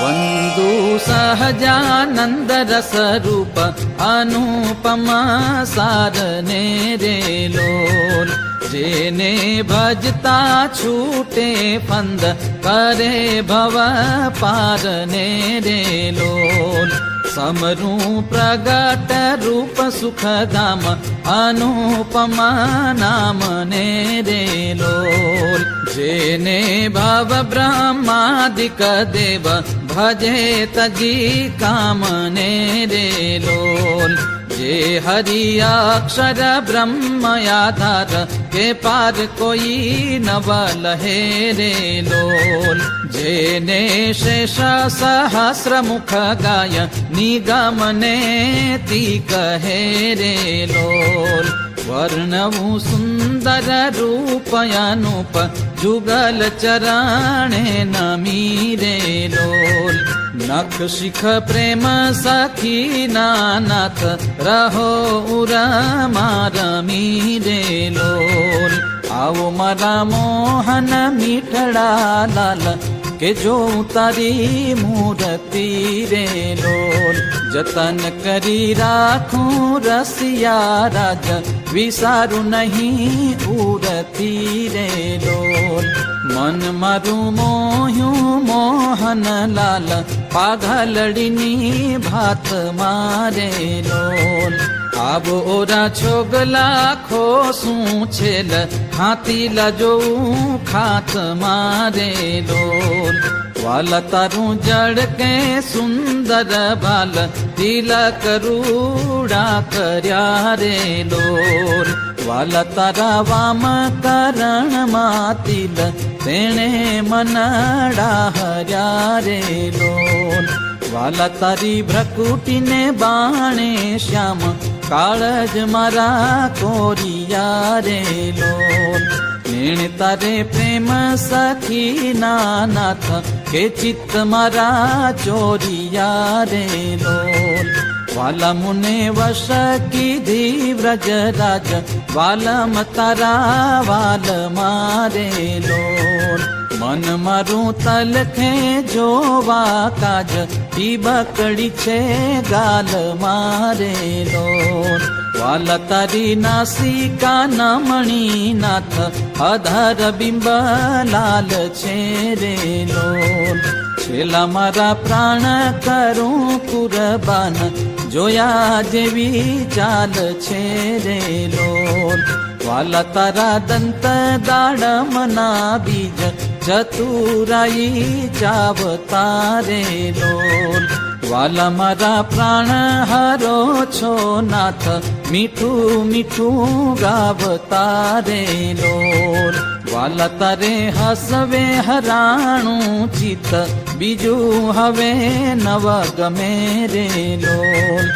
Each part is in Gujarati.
बन्धु सहजानन्दरस्रूप अनुपमा सारणे रेल जने भजता छूटे पन्द करे भव पारणे रे लोल प्रगटरूप सुखदाम अनुपमा नमने रे लोल जेने भ्रह्मादिक देव भजे तजि कामने रे लोल। लोले हरि अक्षर पार कोई वेपारि नव रे लोल। जने शे सहस्रमुख गाय निगमने ती कहे रे लोल। वर्ण सुन्दररूपयानुप जुगलचराणे चरणे न मिरे नख शिख प्रेम सखी सखि नहो रमारमि लोल। अोहन लाल। के जो तरि मूरतिरे જતન કરી રાખું રસિયા રાજ વિસારું નહીં ઉડતી રે ડોલ મન મારું મોહ્યું મોહન લાલ પાઘલડીની ભાત મારે લોલ આબો ઓરા છોગલા ખો શું છેલ હાથી લજો ખાત મારે લોલ વાલ તારું જડ કે સુંદર બાલ તિલક રૂડા કર્યા રે લોલ. વાલ તારા વામ કરણમાં તિલ તેણે મનડા હર્યા રે લોલ. વાલ તારી ભ્રકુટીને બાણે શ્યામ, કાળજ મારા કોરિયા રે લોલ. નેણ તારે પ્રેમ સખી નાનાથ કે ચિત્ત મારા ચોરિયા રે લોલ વાલા મુને વશ કીધી વ્રજ રાજ વાલમ તારા વાલ મારે લોલ મન મારું તલખે જોવા કાજ, ઈ બકડી છે ગાલ મારે લોલ વાલ તારી નાસિકા નમણી નાથ અધર બિંબ લાલ છે રે લોલ. છેલા મારા પ્રાણ કરું કુરબાન, જોયા જેવી ચાલ છે રે લોલ. વાલા તારા દંત દાડમના બીજ, ચતુરાઈ ચાવતા રે લોલ. વાલા મારા પ્રાણ હરો છો નાથ, મીઠું મીઠું ગાવ તારે લોલ. વાલા તારે હસવે હરાણું ચિત બીજું હવે નવ ગમે રે લોલ.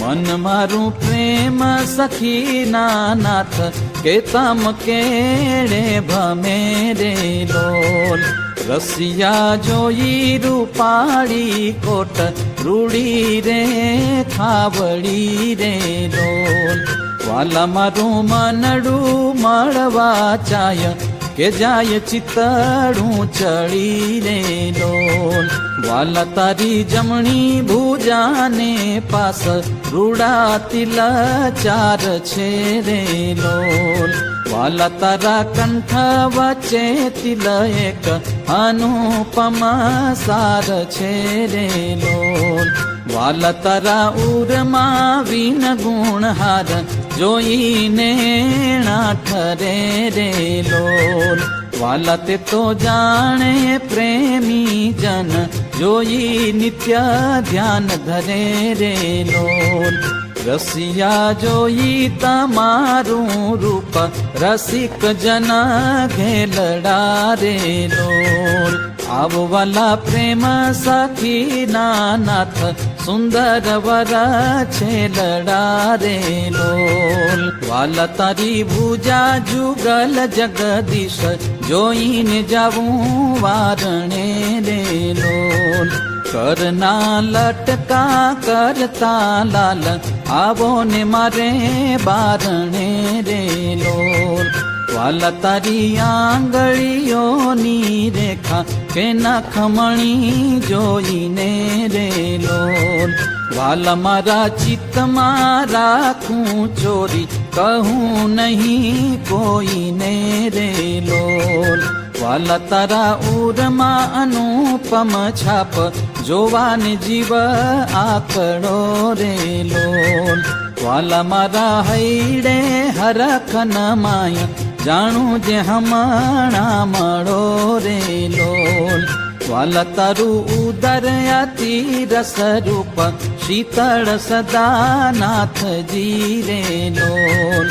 મન મારું પ્રેમ સખી નાથ કે તમ કેડે ભમે રે લોલ. રસિયા જોઈ રૂપાળી કોટ રૂડી રે ખાવડી રે ડોલ. વાલા મારું મનડું મળવા ચાય કે જાય ચિતડું ચડીને ડોલ. વાલા તારી જમણી ભૂજાને પાસ રૂડા તિલ ચાર છે રે લોલ વાલા તારા કંઠ વચ્ચે તિલ એક અનુપમા સાર છે રે લોલ વાલા તારા ઉરમાં વિન ગુણ હાર જોઈને ઠરે રે લોલ. વાલ તે તો જાણે પ્રેમી જન, જોઈ નિત્ય ધ્યાન ધરે રે લોલ. રસિયા જોઈ તમારું રૂપ, રસિક જન ઘેલડા રે લોલ. આવો વાલા પ્રેમ સખી નાથ સુંદર વર છે લડા રે લોલ. વાલા તારી ભૂજા જુગલ જગદીશ, જોઈને જાવું વારણે લોલ. કરના લટકા કરતા લાલ, આવો ને મારે બારણે રે લોલ. વાલા તારી આંગળીઓની રેખા કે નખમણી જોઈને રે લોલ. વાલા મારા ચિત્તમાં રાખું ચોરી, કહું નહીં કોઈને રે લોલ. વાલા તારા ઉરમાં અનુપમ છાપ, જોવાને જીવ આકડો રે લોલ. વાલા મારા હૈડે હરખન માય જાણું જે હમણા મળો રે લોલ. વાલ તારું ઉદરયાતી રસ રૂપ શીતળ સદા નાથજી રે લોલ.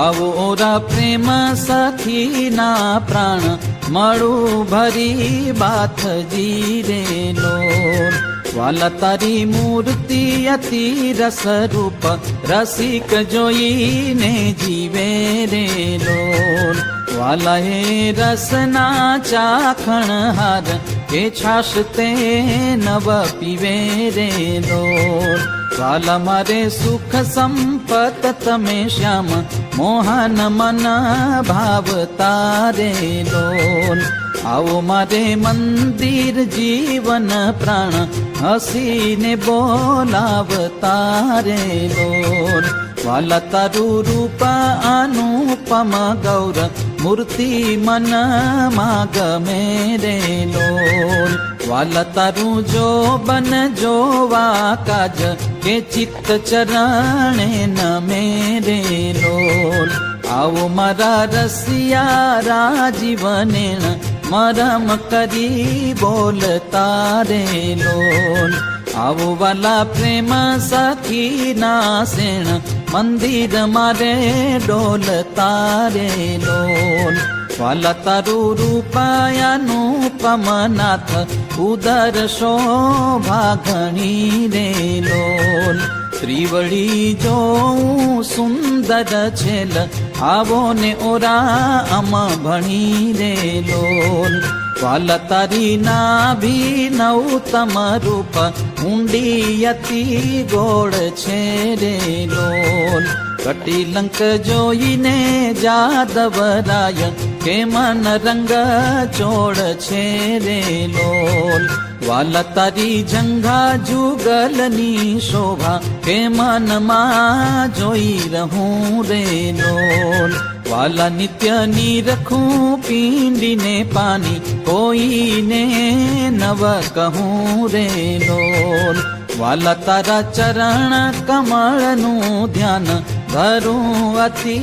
આવો રા પ્રેમ સખી ના પ્રાણ, મળું ભરી બાથજી રે લોલ. વાલા તારી મૂર્તિ અતિ રસ રૂપ રસિક જોઈને જીવે રે લોલ. વાલા હે રસના ચાખણ હાર કે છાશ તે નવ પીવે રે લોલ. વાલા મારે સુખ સંપત તમે શ્યામ મોહન મન ભાવ તારે લોલ. આવો મારે મંદિર જીવન પ્રાણ હસીને બોલાવ તારે લોલ. વાલા તારું રૂપ અનુપમ ગૌર મૂર્તિ મનમાં ગમે રે લોલ. વાલા તારું જો બન જોવા કાજ કે ચિત્ત ચરણે નમે રે આવો મારા રસિયા રાજીવનેણ, મરમ કરી બોલતા રે લોલ. આવો વાલા પ્રેમ સખી ના સેણ મંદિર મારે ડોલ તારે ડોલ. વાલા તારું રૂપાયાનું પમનાથ, ઉદર શોભા ઘણી રે લોલ ત્રિવળી જોઉં સુંદર છેલ, આવો ને ઓરા આમાં ભણી રે લોલ વાલા તારી નાભી નવતમ રૂપ ઊંડી અતિ ગોળ છે રે લોલ કટિલંક જોઈને જાદવરાય કે મન રંગ ચોળ છે રે લોલ વાલ તારી જંઘા જુગલની શોભા કે મનમાં જોઈ રહું રે લોલ વાલા નિત્ય નીરખું પીંડીને પાણી, કોઈને નવ કહું રે લોલ. વાલા તારા ચરણ કમળનું ધ્યાન ધરું અતિ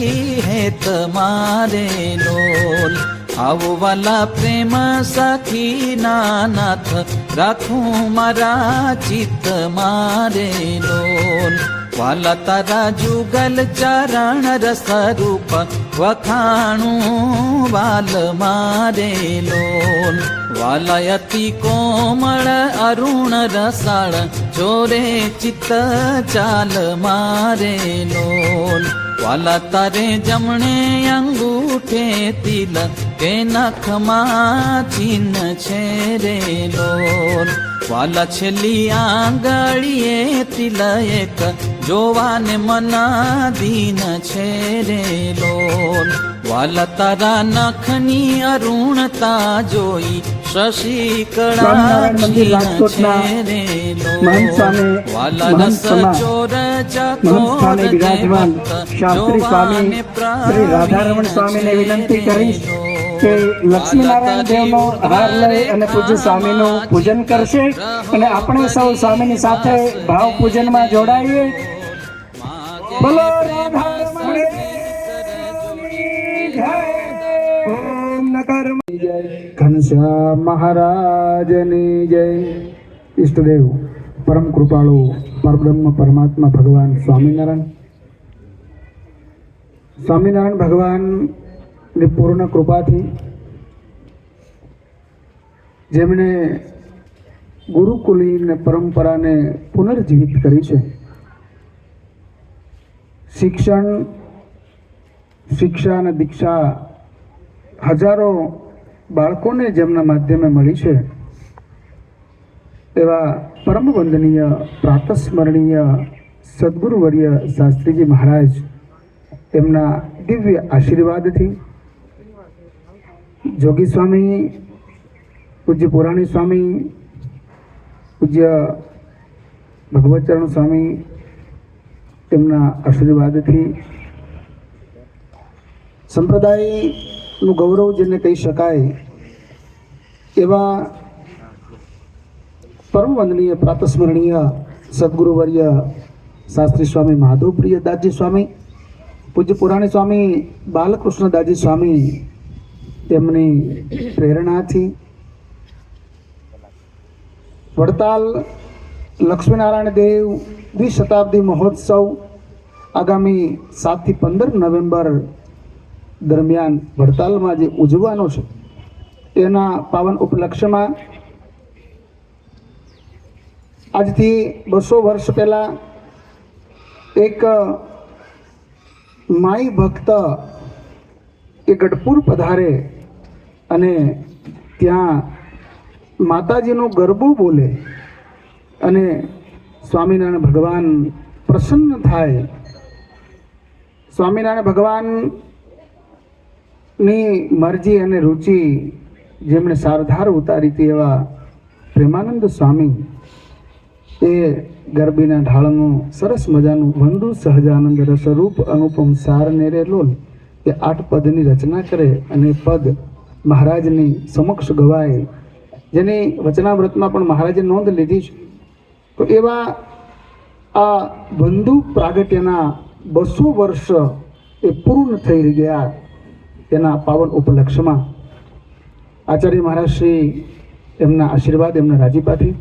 હેત મારે લોલ. આવો વાલા પ્રેમ સખી નાથ રાખું મારા ચિત્ત મારે લોલ. વાલા તારા જુગલ ચરણ રસ રૂપ વખાણું વાલ મારે લોલ. અતિ કોમળ અરુણ રસાળ ચોરે ચિત્ત ચાલ મારે લોલ. વાલા તારે જમણે અંગૂઠે તિલ, કે નખમાં ચિહ્ન છે રે લોલ. વાલા છેલ્લી આંગળીએ તિલયક જોવાને મના દીન છે રે લોલ. વાલા તારા નખની અરુણતા જોઈ શશી કળા છે મંદિર રાજકોટના વાલા રસ ચોર ચકોર સ્વામી શ્રી વિનંતી કરીશ. કે લક્ષ્મીનારાયણ દેવનો હાર લઈ અને પૂજ્ય સ્વામીનું પૂજન કરશે અને આપણે સૌ સ્વામીની સાથે ભાવ પૂજનમાં જોડાઈએ. બોલો જય. ઘનશ્યામ મહારાજની ઈષ્ટદેવ પરમ કૃપાળુ પરબ્રહ્મ પરમાત્મા ભગવાન સ્વામિનારાયણ. સ્વામિનારાયણ ભગવાનની પૂર્ણ કૃપાથી જેમણે ગુરુકુલીને પરંપરાને પુનર્જીવિત કરી છે. શિક્ષણ, શિક્ષા અને દીક્ષા હજારો બાળકોને જેમના માધ્યમે મળી છે. એવા પરમ વંદનીય પ્રાતસ્મરણીય સદગુરુવર્ય શાસ્ત્રીજી મહારાજ એમના દિવ્ય આશીર્વાદથી જોગી સ્વામી, પૂજ્ય પુરાણી સ્વામી, પૂજ્ય ભગવતચરણ સ્વામી તેમના આશીર્વાદથી સંપ્રદાયનું ગૌરવ જેને કહી શકાય એવા પરમ વંદનીય પ્રાતસ્મરણીય સદગુરુવર્ય શાસ્ત્રી સ્વામી માધવપ્રિય દાસજી સ્વામી, પૂજ્ય પુરાણી સ્વામી બાલકૃષ્ણ દાસજી સ્વામી તેમની પ્રેરણાથી વડતાલ લક્ષ્મીનારાયણ દેવ દ્વિશતાબ્દી મહોત્સવ આગામી સાતથી પંદર નવેમ્બર દરમિયાન વડતાલમાં જે ઉજવવાનો છે, તેના પાવન ઉપલક્ષ્યમાં આજથી બસો વર્ષ પહેલાં એક માઈ ભક્ત એ ગઢપુર પધારે અને ત્યાં માતાજીનું ગરબું બોલે અને સ્વામિનારાયણ ભગવાન પ્રસન્ન થાય. સ્વામિનારાયણ ભગવાનની મરજી અને રુચિ જેમણે સારધાર ઉતારી હતી એવા પ્રેમાનંદ સ્વામી એ ગરબીના ઢાળનું સરસ મજાનું વંદુ સહજાનંદ રસરૂપ અનુપમ સાર નેરે લોલ એ આઠ પદની રચના કરે અને પદ મહારાજની સમક્ષ ગવાય. જેની વચનામૃતમાં પણ મહારાજે નોંધ લીધી છે. તો એવા આ બંધુ પ્રાગટ્યના બસો વર્ષ એ પૂર્ણ થઈ ગયા તેના પાવન ઉપલક્ષ્યમાં આચાર્ય મહારાજ શ્રી એમના આશીર્વાદ એમના રાજીપાથી.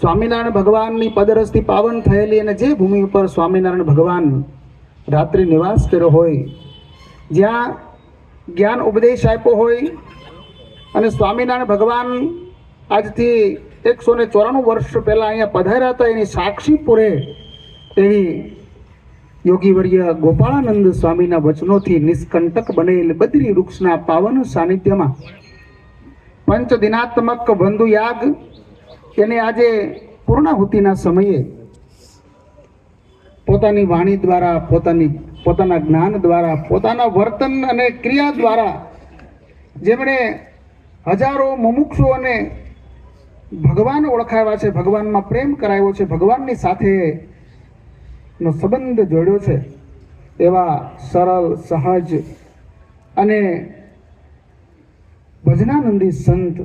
સ્વામિનારાયણ ભગવાનની પદરસથી પાવન થયેલી અને જે ભૂમિ ઉપર સ્વામિનારાયણ ભગવાન રાત્રિ નિવાસ કર્યો હોય, જ્યાં જ્ઞાન ઉપદેશ આપ્યો હોય અને સ્વામિનારાયણ ભગવાન આજથી એકસો ને ચોરાણું વર્ષ પહેલાં અહીંયા પધાર્યા હતા. એની સાક્ષી પૂરે એવી યોગીવર્ય ગોપાળાનંદ સ્વામીના વચનોથી નિષ્કંટક બનેલ બદ્રી વૃક્ષના પાવન સાનિધ્યમાં પંચ દિનાત્મક બંધુ યાગ એને આજે પૂર્ણાહુતિના સમયે પોતાની વાણી દ્વારા પોતાની પોતાના જ્ઞાન દ્વારા, પોતાના વર્તન અને ક્રિયા દ્વારા જેમણે હજારો મુમુક્ષુઓને ભગવાન ઓળખાવ્યા છે, ભગવાનમાં પ્રેમ કરાવ્યો છે, ભગવાનની સાથે નો સંબંધ જોડ્યો છે, એવા સરળ, સહજ અને ભજનાનંદી સંત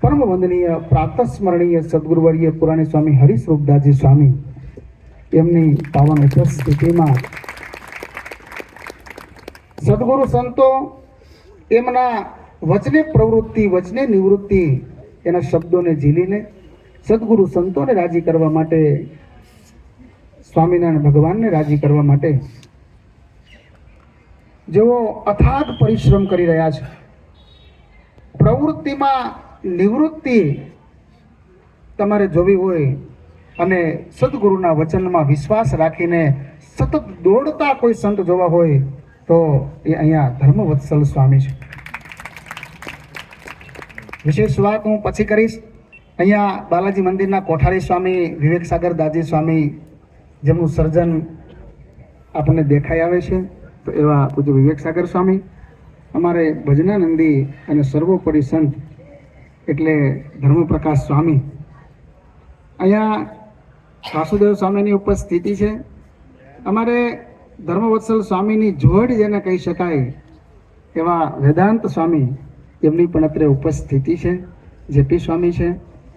પરમ વંદનીય પ્રાતસ્મરણીય સદગુરુવર્ય પુરાણી સ્વામી હરિસ્વરૂપદાસજી સ્વામી, એમની પાવન ઉપસ્થિતિમાં સદગુરુ સંતો એમના વચને પ્રવૃત્તિ, વચને નિવૃત્તિ એના શબ્દોને ઝીલીને સદગુરુ સંતોને રાજી કરવા માટે, સ્વામિનારાયણ ભગવાનને રાજી કરવા માટે જેઓ અથાગ પરિશ્રમ કરી રહ્યા છે. પ્રવૃત્તિમાં નિવૃત્તિ તમારે જોવી હોય અને સદગુરુના વચનમાં વિશ્વાસ રાખીને સતત દોડતા કોઈ સંત જોવા હોય તો એ અહીંયા ધર્મવત્સલ સ્વામી છે. વિશેષ વાત હું પછી કરીશ. અહીંયા બાલાજી મંદિરના કોઠારી સ્વામી વિવેક સાગર દાજી સ્વામી જેમનું સર્જન આપણને દેખાઈ આવે છે, તો એવા પૂજ્ય વિવેક સાગર સ્વામી. અમારે ભજનાનંદી અને સર્વોપરી સંત એટલે ધર્મપ્રકાશ સ્વામી. અહીંયા વાસુદેવ સ્વામીની ઉપસ્થિતિ છે. અમારે ધર્મવત્સલ સ્વામીની જોડ જેને કહી શકાય, એવા વેદાંત સ્વામી એમની પણ અત્રે ઉપસ્થિતિ છે. જેપી સ્વામી છે.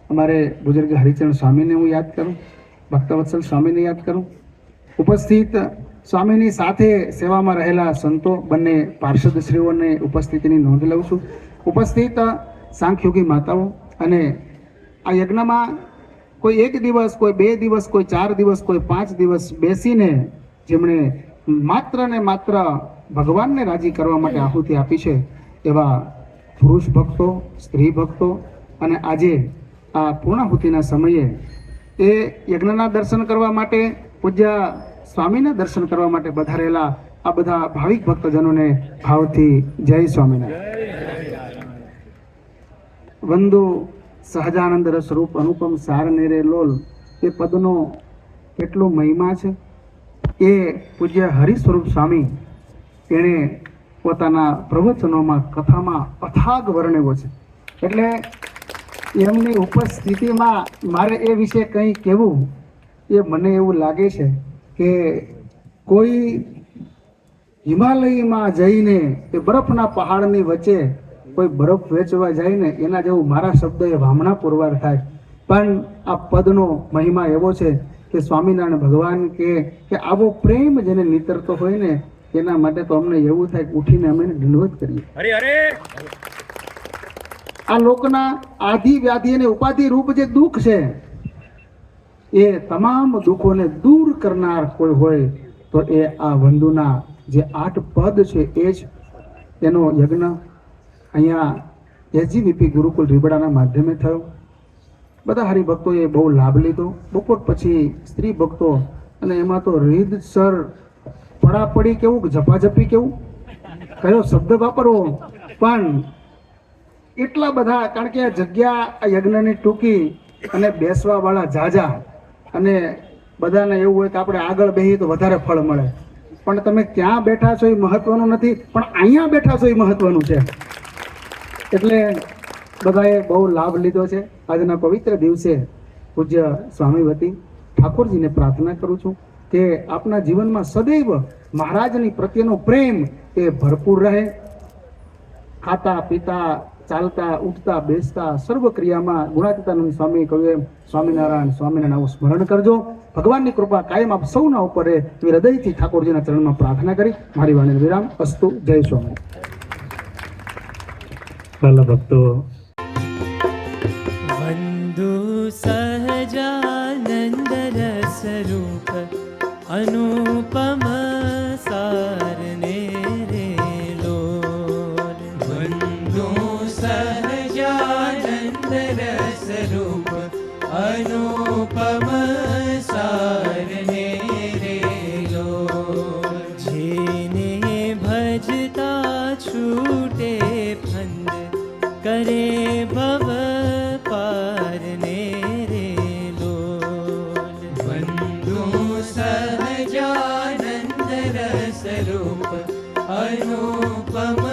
અમારે બુજુર્ગ હરિચરણ સ્વામીને હું યાદ કરું, ભક્તવત્સલ સ્વામીને યાદ કરું. ઉપસ્થિત સ્વામીની સાથે સેવામાં રહેલા સંતો બંને પાર્ષદશ્રીઓને ઉપસ્થિતિની નોંધ લઉં છું. ઉપસ્થિત સાંખ્યોગી માતાઓ અને આ યજ્ઞમાં કોઈ એક દિવસ, કોઈ બે દિવસ, કોઈ ચાર દિવસ, કોઈ પાંચ દિવસ બેસીને જેમણે માત્ર ને માત્ર ભગવાનને રાજી કરવા માટે આહુતિ આપી છે એવા પુરુષ ભક્તો, સ્ત્રી ભક્તો અને આજે આ પૂર્ણાહુતિના સમયે એ યજ્ઞના દર્શન કરવા માટે, પૂજ્ય સ્વામીના દર્શન કરવા માટે વધારેલા આ બધા ભાવિક ભક્તજનોને ભાવથી જય સ્વામિનારાયણ. વંદુ સહજાનંદ રસ રૂપ અનુપમ સાર નેરે લોલ, એ પદનો કેટલો મહિમા છે. એ પૂજ્ય હરિસ્વરૂપ સ્વામી એણે પોતાના પ્રવચનોમાં, કથામાં અથાગ વર્ણવ્યો છે. એટલે એમની ઉપસ્થિતિમાં મારે એ વિશે કંઈ કહેવું, એ મને એવું લાગે છે કે કોઈ હિમાલયમાં જઈને એ બરફના પહાડની વચ્ચે કોઈ બરફ વેચવા જાય ને એના જેવું મારા શબ્દ એ વામણા પુરવાર થાય. પણ આ પદનો મહિમા એવો છે કે સ્વામિનારાયણ ભગવાન કે કે આવો પ્રેમ જેને નીતરતો હોય ને એના માટે તો અમને એવું થાય કે ઉઠીને અમે દંડવત કરીએ. અરે અરે! આ લોકના આધિ વ્યાધિ અને ઉપાધિ રૂપ જે દુઃખ છે એ તમામ દુઃખોને દૂર કરનાર કોઈ હોય તો એ આ વંદુના જે આઠ પદ છે એ જ એનો યજ્ઞ અહીંયા એસજીવીપી ગુરુકુલ રીબડાના માધ્યમે થયો. બધા હરિભક્તોએ બહુ લાભ લીધો. બપોર પછી સ્ત્રી ભક્તો અને એમાં તો રીતસર પડાપડી કેવું ઝપાઝપી કેવું? કયો શબ્દ વાપરવો? પણ એટલા બધા, કારણ કે આ જગ્યા, આ યજ્ઞની ટૂંકી અને બેસવાવાળા જાજા અને બધાને એવું હોય કે આપણે આગળ બેહીએ તો વધારે ફળ મળે. પણ તમે ક્યાં બેઠા છો એ મહત્વનું નથી, પણ અહીંયા બેઠા છો એ મહત્વનું છે. એટલે બધાએ બહુ લાભ લીધો છે. આજના પવિત્ર દિવસે પૂજ્ય સ્વામી વતી ઠાકોરજીને પ્રાર્થના કરું છું કે આપના જીવનમાં સદૈવ મહારાજની પ્રત્યેનો પ્રેમ એ ભરપૂર રહે. ખાતા, પીતા, ચાલતા, ઉઠતા, બેસતા સર્વ ક્રિયામાં ગુણાતીતાનંદ સ્વામી કહ્યું એમ સ્વામિનારાયણ સ્વામિનારાયણ સ્મરણ કરજો. ભગવાનની કૃપા કાયમ આપ સૌના ઉપર રહે. હૃદયથી ઠાકોરજીના ચરણમાં પ્રાર્થના કરી. મારી વાણી વિરામ. અસ્તુ. જય સ્વામી. ભક્તો वन्दु सहजानन्द रसरूप अनुपम અનુપમ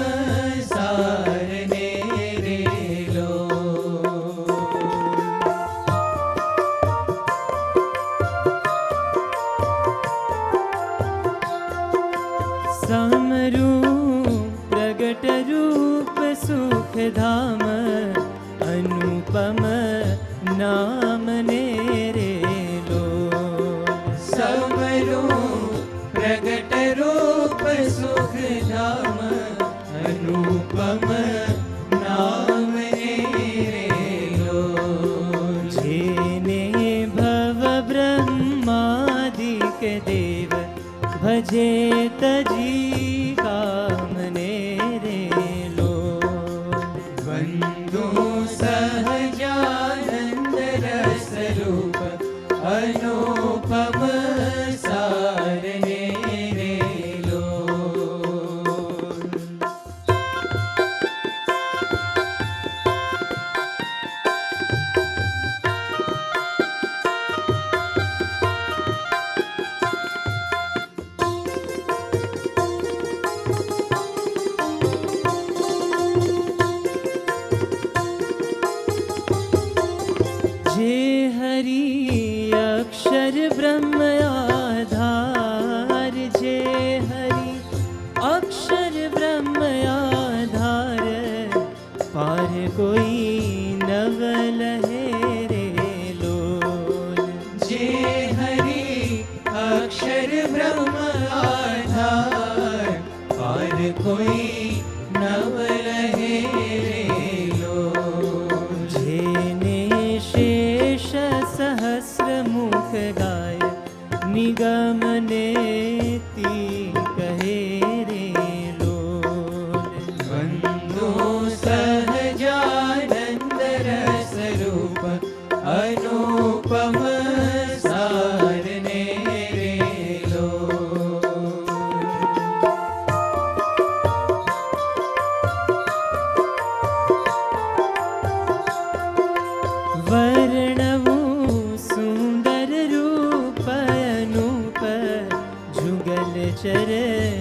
ભજે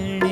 ವೇಳೆ